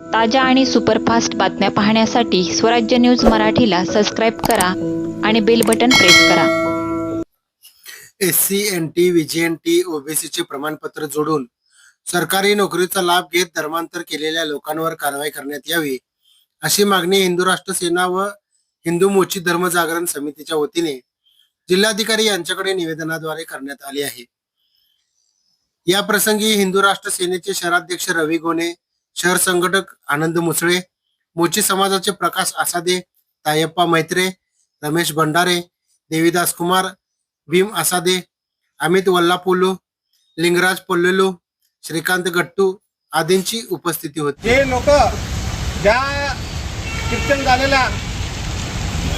ताज्या आणि सुपरफास्ट बातम्या पाहण्यासाठी स्वराज्य न्यूज मराठीला सबस्क्राईब करा आणि बेल बटन प्रेस करा. S C N T VJN T ओबीसीचे प्रमाणपत्र जोडून सरकारी नोकरीचा लाभ घेत धर्मांतर केलेल्या लोकांवर कारवाई करण्यात यावी अशी मागणी हिंदू राष्ट्र सेना व हिंदू मोची धर्म जागरण समितीच्या वतीने जिल्हाधिकारी यांच्याकडे निवेदनाद्वारे करण्यात आली आहे. या प्रसंगी हिंदू राष्ट्र सेनेचे शहराध्यक्ष रवी गोने शहर संघटक आनंद मुसळे मोची समाजाचे प्रकाश आसादे तायप्पा मैत्रे रमेश भंडारे देवीदास कुमार भीम आसादे अमित वल्लापोलू लिंगराज पोल्लेलू श्रीकांत गट्टू आदींची उपस्थिती होती. जे लोक ज्या कीर्तन झालेल्या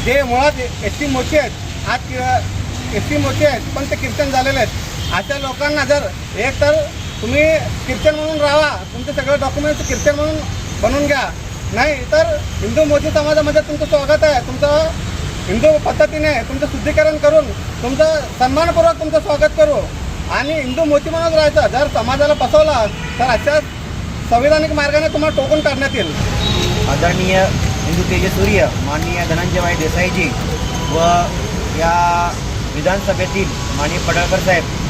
जे मुळात एस टी मोठी आहेत आज एस टी मोठी आहेत पण ते कीर्तन झालेले आहेत. अशा लोकांना जर एक तर तुम्ही ख्रिश्चन म्हणून राहा. तुमचे सगळे डॉक्युमेंट्स ख्रिश्चन म्हणून बनवून घ्या. नाही तर हिंदू मोदी समाजामध्ये तुमचं स्वागत आहे. तुमचं हिंदू पद्धतीने तुमचं शुद्धीकरण करून तुमचं सन्मानपूर्वक तुमचं स्वागत करू. आणि हिंदू मोती म्हणून राहायचं. जर समाजाला फसवला तर अशा संविधानिक मार्गाने तुम्हाला टोकून काढण्यात येईल. आदरणीय हिंदू तेजसूर्य माननीय धनंजयभाई देसाईजी व या विधानसभेतील माननीय पडळकर साहेब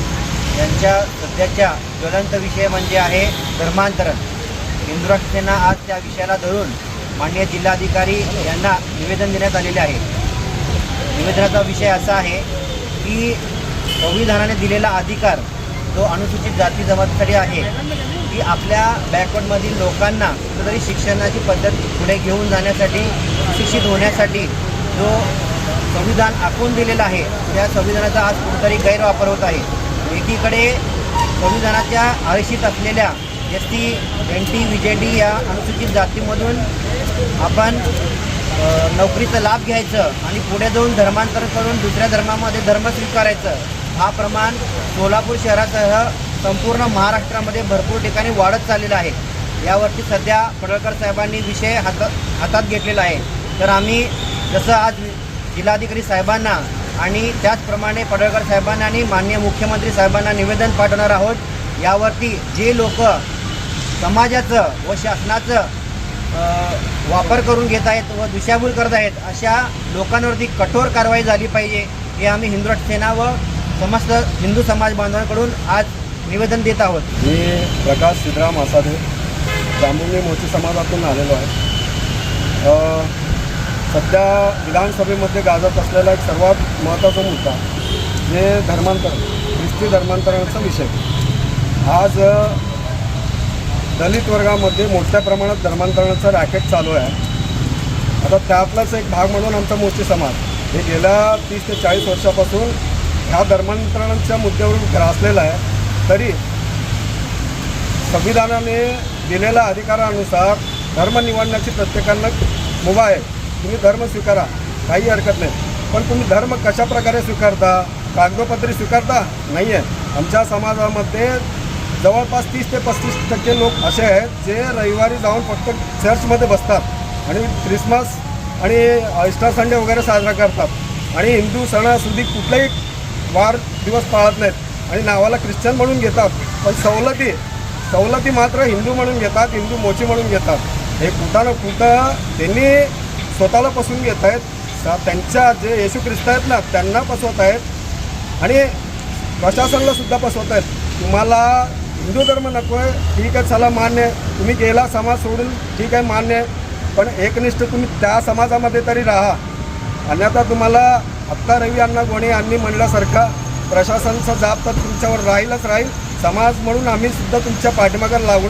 यांच्या सध्याच्या ज्वलंत विषय म्हणजे आहे धर्मांतरण. हिंदू आज त्या विषयाला धरून माननीय जिल्हाधिकारी यांना निवेदन देण्यात आलेले आहे. निवेदनाचा विषय असा आहे की संविधानाने दिलेला अधिकार जो अनुसूचित जाती जमातीसाठी आहे की आपल्या बॅकवर्डमधील लोकांना कुठेतरी शिक्षणाची पद्धत पुढे घेऊन जाण्यासाठी शिक्षित होण्यासाठी जो संविधान आखून दिलेला आहे त्या संविधानाचा आज कुठेतरी गैरवापर होत आहे. एकीकडे संविधानाच्या आरक्षित असलेल्या S T N T V J D या अनुसूचित जातीमधून आपण नोकरीचा लाभ घ्यायचं आणि पुढे जाऊन धर्मांतर करून दुसऱ्या धर्मामध्ये धर्म स्वीकारायचं हा प्रमाण सोलापूर शहरासह संपूर्ण महाराष्ट्रामध्ये भरपूर ठिकाणी वाढत चाललेला आहे. यावरती सध्या पडळकर साहेबांनी विषय हातात हातात घेतलेला आहे. तर आम्ही जसं आज जिल्हाधिकारी साहेबांना आणि त्याचप्रमाणे पडळकर साहेबांना आणि माननीय मुख्यमंत्री साहेबांना निवेदन पाठवणार आहोत. यावरती जे लोक समाजाचं व शासनाचं वापर करून घेत आहेत व दिशाभूल करत आहेत अशा लोकांवरती कठोर कारवाई झाली पाहिजे हे आम्ही हिंदू सेना व समस्त हिंदू समाज बांधवांकडून आज निवेदन देत आहोत. मी प्रकाश सिद्धराम आसादे जांभुंगी मोची समाजातून आलेलो आहे. सध्या विधानसभेमध्ये गाजत असलेला एक सर्वात महत्त्वाचा मुद्दा जे धर्मांतरण ख्रिस्ती धर्मांतरणाचा विषय. आज दलित वर्गामध्ये मोठ्या प्रमाणात धर्मांतरणाचं रॅकेट चालू आहे. आता त्यातलाच एक भाग म्हणून आमचा मोठी समाज. हे गेल्या तीस ते चाळीस वर्षापासून ह्या धर्मांतरणाच्या मुद्द्यावरून ग्रासलेला आहे. तरी संविधानाने दिलेल्या अधिकारानुसार धर्म निवडण्याची प्रत्येकांना मुभा आहे. तुम्ही धर्म स्वीकारा काही हरकत नाही. पण तुम्ही धर्म कशा प्रकारे स्वीकारता कागदोपत्री स्वीकारता? नाही आहे आमच्या समाजामध्ये जवळपास तीस ते पस्तीस टक्के लोक असे आहेत जे रविवारी जाऊन फक्त चर्चमध्ये बसतात आणि ख्रिसमस आणि इस्टर संडे वगैरे साजरा करतात. आणि हिंदू सणासुदी कुठलाही वार दिवस पाळत नाहीत. आणि नावाला ख्रिश्चन म्हणून घेतात. पण सवलती सवलती मात्र हिंदू म्हणून घेतात हिंदू मोची म्हणून घेतात. हे कुठं ना कुठं त्यांनी स्वतःला फसवून घेत आहेत. त्यांच्या जे येशू ख्रिस्त आहेत ना त्यांना पसवत आहेत. आणि प्रशासनाला सुद्धा पसवत आहेत. तुम्हाला हिंदू धर्म नको आहे. ठीक आहे चला मान्य आहे. तुम्ही गेला समाज सोडून ठीक आहे मान्य आहे. पण एकनिष्ठ तुम्ही त्या समाजामध्ये तरी राहा. अन्यथा तुम्हाला आत्ता रवी अण्णा गोणे यांनी म्हणल्यासारखा प्रशासनाचा जाब तर तुमच्यावर राहीलच राहील. समाज म्हणून आम्ही सुद्धा तुमच्या पाठीमागे लागू